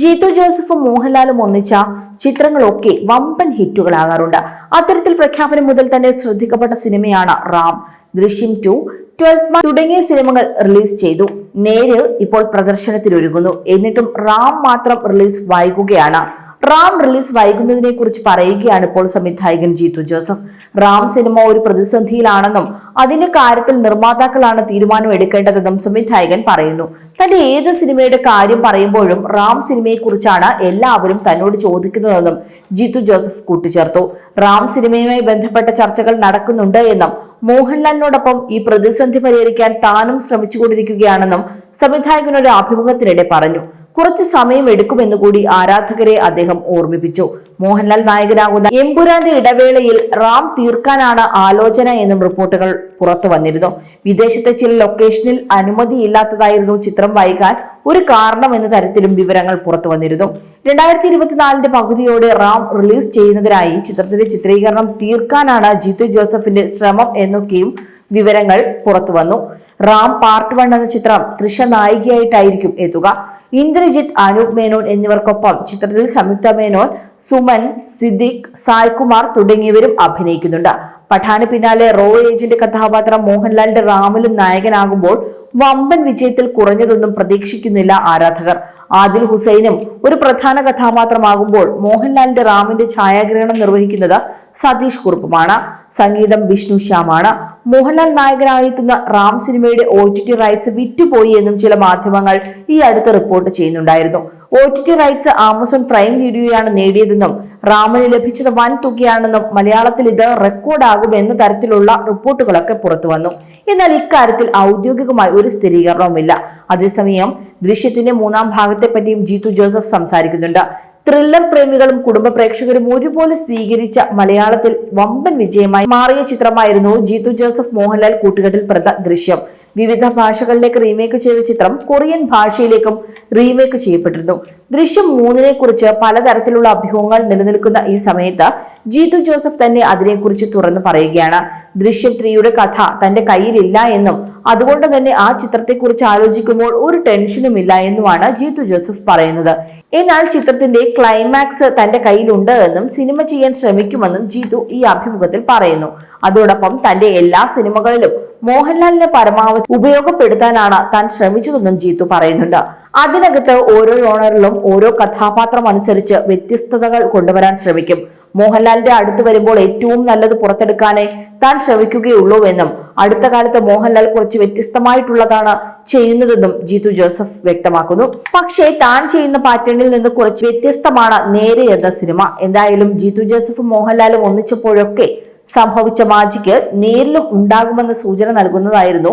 ജീതു ജോസഫും മോഹൻലാലും ഒന്നിച്ച ചിത്രങ്ങളൊക്കെ വമ്പൻ ഹിറ്റുകളാകാറുണ്ട്. അത്തരത്തിൽ പ്രഖ്യാപനം മുതൽ തന്നെ ശ്രദ്ധിക്കപ്പെട്ട സിനിമയാണ് റാം. ദൃശ്യം ടു ട്വൽത്ത് തുടങ്ങിയ സിനിമകൾ റിലീസ് ചെയ്തു. നേര് ഇപ്പോൾ പ്രദർശനത്തിനൊരുങ്ങുന്നു എന്നിട്ടും റാം മാത്രം റിലീസ് വൈകുകയാണ്. റാം റിലീസ് വൈകുന്നതിനെ കുറിച്ച് പറയുകയാണ് ഇപ്പോൾ സംവിധായകൻ ജീതു ജോസഫ്. റാം സിനിമ ഒരു പ്രതിസന്ധിയിലാണെന്നും അതിന്റെ കാര്യത്തിൽ നിർമ്മാതാക്കളാണ് തീരുമാനം എടുക്കേണ്ടതെന്നും സംവിധായകൻ പറയുന്നു. തന്റെ ഏത് സിനിമയുടെ കാര്യം പറയുമ്പോഴും റാം സിനിമയെ കുറിച്ചാണ് എല്ലാവരും തന്നോട് ചോദിക്കുന്നതെന്നും ജീതു ജോസഫ് കൂട്ടിച്ചേർത്തു. റാം സിനിമയുമായി ബന്ധപ്പെട്ട ചർച്ചകൾ നടക്കുന്നുണ്ട് എന്നും മോഹൻലാലിനോടൊപ്പം ഈ പ്രതിസന്ധി പരിഹരിക്കാൻ താനും ശ്രമിച്ചുകൊണ്ടിരിക്കുകയാണെന്നും സംവിധായകൻ ഒരു അഭിമുഖത്തിനിടെ പറഞ്ഞു. കുറച്ച് സമയം എടുക്കുമെന്ന് കൂടി ആരാധകരെ അദ്ദേഹം ഓർമ്മിപ്പിച്ചു. മോഹൻലാൽ നായകനാകുന്ന എമ്പുരാന്റെ ഇടവേളയിൽ റാം തീർക്കാനാണ് ആലോചന എന്നും റിപ്പോർട്ടുകൾ പുറത്തു വന്നിരുന്നു. വിദേശത്തെ ചില ലൊക്കേഷനിൽ അനുമതി അനുമതിയില്ലാത്തതായിരുന്നു ചിത്രം വൈകാൻ ഒരു കാരണം എന്ന തരത്തിലും വിവരങ്ങൾ പുറത്തു വന്നിരുന്നു. രണ്ടായിരത്തി ഇരുപത്തിനാലിന്റെ പകുതിയോടെ റാം റിലീസ് ചെയ്യുന്നതിനായി ചിത്രത്തിന്റെ ചിത്രീകരണം തീർക്കാനാണ് ജിത്തു ജോസഫിന്റെ ശ്രമം എന്നൊക്കെയും വിവരങ്ങൾ പുറത്തു വന്നു. റാം പാർട്ട് വൺ എന്ന ചിത്രം തൃശ നായികയായിട്ടായിരിക്കും എത്തുക. ഇന്ദ്രജിത്ത് അനൂപ് മേനോൻ എന്നിവർക്കൊപ്പം ചിത്രത്തിൽ സംയുക്ത മേനോൻ സുമൻ സിദ്ദിഖ് സായ്കുമാർ തുടങ്ങിയവരും അഭിനയിക്കുന്നുണ്ട്. പഠാന് പിന്നാലെ റോ ഏജന്റ് കഥാപാത്രം മോഹൻലാലിന്റെ റാമിലും നായകനാകുമ്പോൾ വമ്പൻ വിജയത്തിൽ കുറഞ്ഞതൊന്നും പ്രതീക്ഷിക്കുന്നില്ല ആരാധകർ. ആദിൽ ഹുസൈനും ഒരു പ്രധാന കഥാപാത്രമാകുമ്പോൾ മോഹൻലാലിന്റെ റാമിന്റെ ഛായാഗ്രഹണം നിർവഹിക്കുന്നത് സതീഷ് കുറുപ്പുമാണ്. സംഗീതം വിഷ്ണു ശ്യാമാണ്. മോഹൻലാൽ നായകനായെത്തുന്ന റാം സിനിമയുടെ ഒ ടി ടി റൈറ്റ്സ് വിറ്റുപോയി എന്നും ചില മാധ്യമങ്ങൾ ഈ അടുത്ത് റിപ്പോർട്ട് ചെയ്യുന്നുണ്ടായിരുന്നു. O T T rights Amazon Prime വീഡിയോയാണ് നേടിയതെന്നും റാമിന് ലഭിച്ചത് വൻ തുകയാണെന്നും മലയാളത്തിൽ ഇത് റെക്കോർഡാകും എന്ന തരത്തിലുള്ള റിപ്പോർട്ടുകളൊക്കെ പുറത്തു വന്നു. എന്നാൽ ഇക്കാര്യത്തിൽ ഔദ്യോഗികമായി ഒരു സ്ഥിരീകരണവുമില്ല. അതേസമയം ദൃശ്യത്തിന്റെ മൂന്നാം ഭാഗത്തെ പറ്റിയും ജീതു ജോസഫ് സംസാരിക്കുന്നുണ്ട്. ത്രില്ലർ പ്രേമികളും കുടുംബ പ്രേക്ഷകരും ഒരുപോലെ സ്വീകരിച്ച മലയാളത്തിൽ വമ്പൻ വിജയമായി മാറിയ ചിത്രമായിരുന്നു ജീതു ജോസഫ് മോഹൻലാൽ കൂട്ടുകെട്ടിൽ പ്രത ദൃശ്യം. വിവിധ ഭാഷകളിലേക്ക് റീമേക്ക് ചെയ്ത ചിത്രം കൊറിയൻ ഭാഷയിലേക്കും റീമേക്ക് ചെയ്യപ്പെട്ടിരുന്നു. ദൃശ്യം മൂന്നിനെ കുറിച്ച് പലതരത്തിലുള്ള അഭ്യൂഹങ്ങൾ നിലനിൽക്കുന്ന ഈ സമയത്ത് ജീതു ജോസഫ് തന്നെ അതിനെക്കുറിച്ച് തുറന്നു പറയുകയാണ്. ദൃശ്യം ത്രീയുടെ കഥ തന്റെ കയ്യിലില്ല എന്നും അതുകൊണ്ട് തന്നെ ആ ചിത്രത്തെക്കുറിച്ച് ആലോചിക്കുമ്പോൾ ഒരു ടെൻഷനും ഇല്ല എന്നുമാണ് ജീതു ജോസഫ് പറയുന്നത്. എന്നാൽ ചിത്രത്തിന്റെ ക്ലൈമാക്സ് തന്റെ കയ്യിലുണ്ട് എന്നും സിനിമ ചെയ്യാൻ ശ്രമിക്കുമെന്നും ജീതു ഈ അഭിമുഖത്തിൽ പറയുന്നു. അതോടൊപ്പം തന്റെ എല്ലാ സിനിമകളിലും മോഹൻലാലിനെ പരമാവധി ഉപയോഗപ്പെടുത്താനാണ് താൻ ശ്രമിച്ചതെന്നും ജീതു പറയുന്നുണ്ട്. അതിനകത്ത് ഓരോ ഓണറിലും ഓരോ കഥാപാത്രം അനുസരിച്ച് വ്യത്യസ്തതകൾ കൊണ്ടുവരാൻ ശ്രമിക്കും. മോഹൻലാലിന്റെ അടുത്ത് വരുമ്പോൾ ഏറ്റവും നല്ലത് പുറത്തെടുക്കാനേ താൻ ശ്രമിക്കുകയുള്ളൂ എന്നും അടുത്ത കാലത്ത് മോഹൻലാൽ കുറച്ച് വ്യത്യസ്തമായിട്ടുള്ളതാണ് ചെയ്യുന്നതെന്നും ജീതു ജോസഫ് വ്യക്തമാക്കുന്നു. പക്ഷേ താൻ ചെയ്യുന്ന പാറ്റേണിൽ നിന്ന് കുറച്ച് വ്യത്യസ്തമാണ് നേരെ എന്ന സിനിമ. എന്തായാലും ജീതു ജോസഫും മോഹൻലാലും ഒന്നിച്ചപ്പോഴൊക്കെ സംഭവിച്ച മാജിക്ക് നേരിലും ഉണ്ടാകുമെന്ന സൂചന നൽകുന്നതായിരുന്നു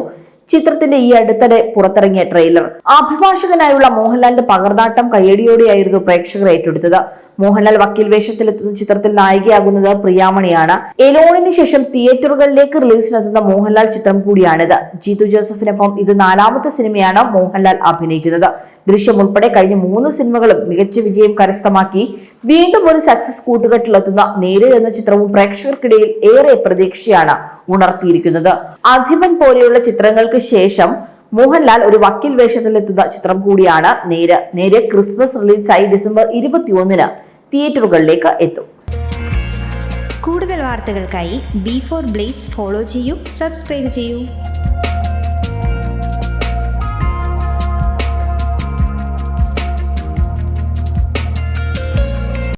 ചിത്രത്തിന്റെ ഈ അടുത്തിടെ പുറത്തിറങ്ങിയ ട്രെയിലർ അഭിഭാഷകനായുള്ള മോഹൻലാലിന്റെ പകർന്നാട്ടം കയ്യടിയോടെയായിരുന്നു പ്രേക്ഷകർ ഏറ്റെടുത്തത്. മോഹൻലാൽ വക്കീൽ വേഷത്തിലെത്തുന്ന ചിത്രത്തിൽ നായികയാകുന്നത് പ്രിയാമണിയാണ്. എലോണിന് ശേഷം തിയേറ്ററുകളിലേക്ക് റിലീസിനെത്തുന്ന മോഹൻലാൽ ചിത്രം കൂടിയാണിത്. ജീതു ജോസഫിനൊപ്പം ഇത് നാലാമത്തെ സിനിമയാണ് മോഹൻലാൽ അഭിനയിക്കുന്നത്. ദൃശ്യം ഉൾപ്പെടെ കഴിഞ്ഞ മൂന്ന് സിനിമകളും മികച്ച വിജയം കരസ്ഥമാക്കി വീണ്ടും ഒരു സക്സസ് കൂട്ടുകെട്ടിലെത്തുന്ന നേര് എന്ന ചിത്രവും പ്രേക്ഷകർക്കിടയിൽ ഏറെ പ്രതീക്ഷയാണ് ഉണർത്തിയിരിക്കുന്നത്. അധിപൻ പോലെയുള്ള ചിത്രങ്ങൾക്ക് ശേഷം മോഹൻലാൽ ഒരു വക്കീൽ വേഷത്തിലെത്തുന്ന ചിത്രം കൂടിയാണ് നേര് നേര് ക്രിസ്മസ് റിലീസായി ഡിസംബർ ഇരുപത്തിയൊന്നിന് തിയേറ്ററുകളിലേക്ക് എത്തും. കൂടുതൽ വാർത്തകൾക്കായി ബി ഫോർ ബ്ലേസ് ഫോളോ ചെയ്യൂ സബ്സ്ക്രൈബ് ചെയ്യൂ.